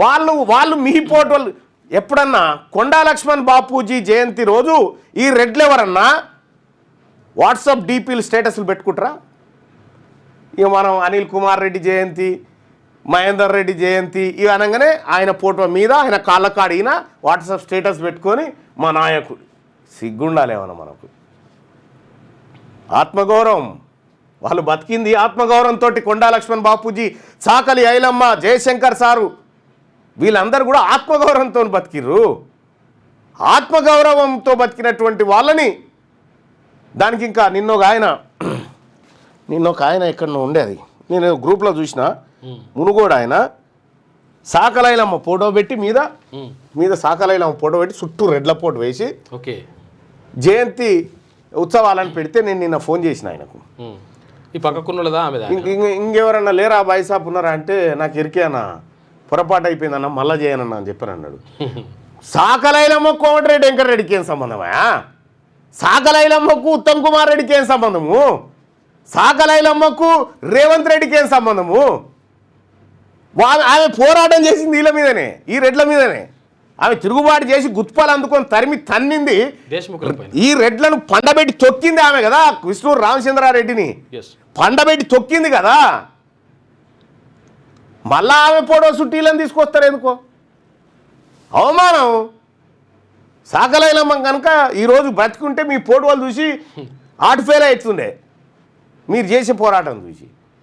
వాళ్ళు వాళ్ళు మీ వాళ్ళు. ఎప్పుడన్నా కొండా లక్ష్మణ్ బాపూజీ జయంతి రోజు ఈ రెడ్లు ఎవరన్నా వాట్సాప్ డీపీలు స్టేటస్లు పెట్టుకుంటారా? ఇక మనం అనిల్ కుమార్ రెడ్డి జయంతి మహేందర్ రెడ్డి జయంతి ఇవి అనగానే ఆయన ఫోటో మీద ఆయన కాళ్ళకాడిన వాట్సాప్ స్టేటస్ పెట్టుకొని మా నాయకుడు. సిగ్గుండాలేమన్నా మనకు? ఆత్మగౌరవం. వాళ్ళు బతికింది ఆత్మగౌరవంతో కొండా లక్ష్మణ్ బాపూజీ చాకలి ఐలమ్మ జయశంకర్ సారు. వీళ్ళందరూ కూడా ఆత్మగౌరవంతో బతికిర్రు. ఆత్మగౌరవంతో బతికినటువంటి వాళ్ళని దానికి ఇంకా నిన్న ఒక ఆయన నిన్న ఒక ఆయన ఎక్కడో ఉండేది నేను గ్రూప్లో చూసిన మునుగోడు ఆయన సాకలైలమ్మ ఫోటో పెట్టి మీద మీద సాకలైలమ్మ ఫోటో పెట్టి చుట్టూ రెడ్ల ఫోటో వేసి ఓకే. జయంతి ఉత్సవాలను పెడితే నేను నిన్న ఫోన్ చేసిన ఆయనకు. ఈ పక్కకున్నదా ఇంకెవరన్నా లేరా బాయ్ సాబ్ ఉన్నారా అంటే నాకు ఎరికేనా పొరపాటు అయిపోయిందన్న మళ్ళా చేయనన్నా అని చెప్పాను అన్నాడు. సాకలైలమ్మ కోమటిరెడ్డి వెంకటరెడ్డికి ఏం సంబంధమా? సాకలైలమ్మకు ఉత్తమ్ కుమార్ రెడ్డికి ఏం సంబంధము? సాకలైలమ్మకు రేవంత్ రెడ్డికి ఏం సంబంధము? వా- ఆమె పోరాటం చేసింది వీళ్ళ మీదనే ఈ రెడ్ల మీదనే. ఆమె తిరుగుబాటు చేసి గుత్పాలు అందుకొని తరిమి తన్నింది. ఈ రెడ్లను పండబెట్టి తొక్కింది ఆమె కదా విష్ణు రామచంద్రారెడ్డిని. పండబెట్టి తొక్కింది కదా. మళ్ళా ఆమె ఫోటో సుట్టీలను తీసుకొస్తారు ఎందుకో? అవమానం. సాకలైలమ్మ కనుక ఈరోజు బ్రతికుంటే మీ ఫోటోలు చూసి ఆటు ఫెయిల్ అవుతుండే. మీరు చేసే పోరాటం చూసి.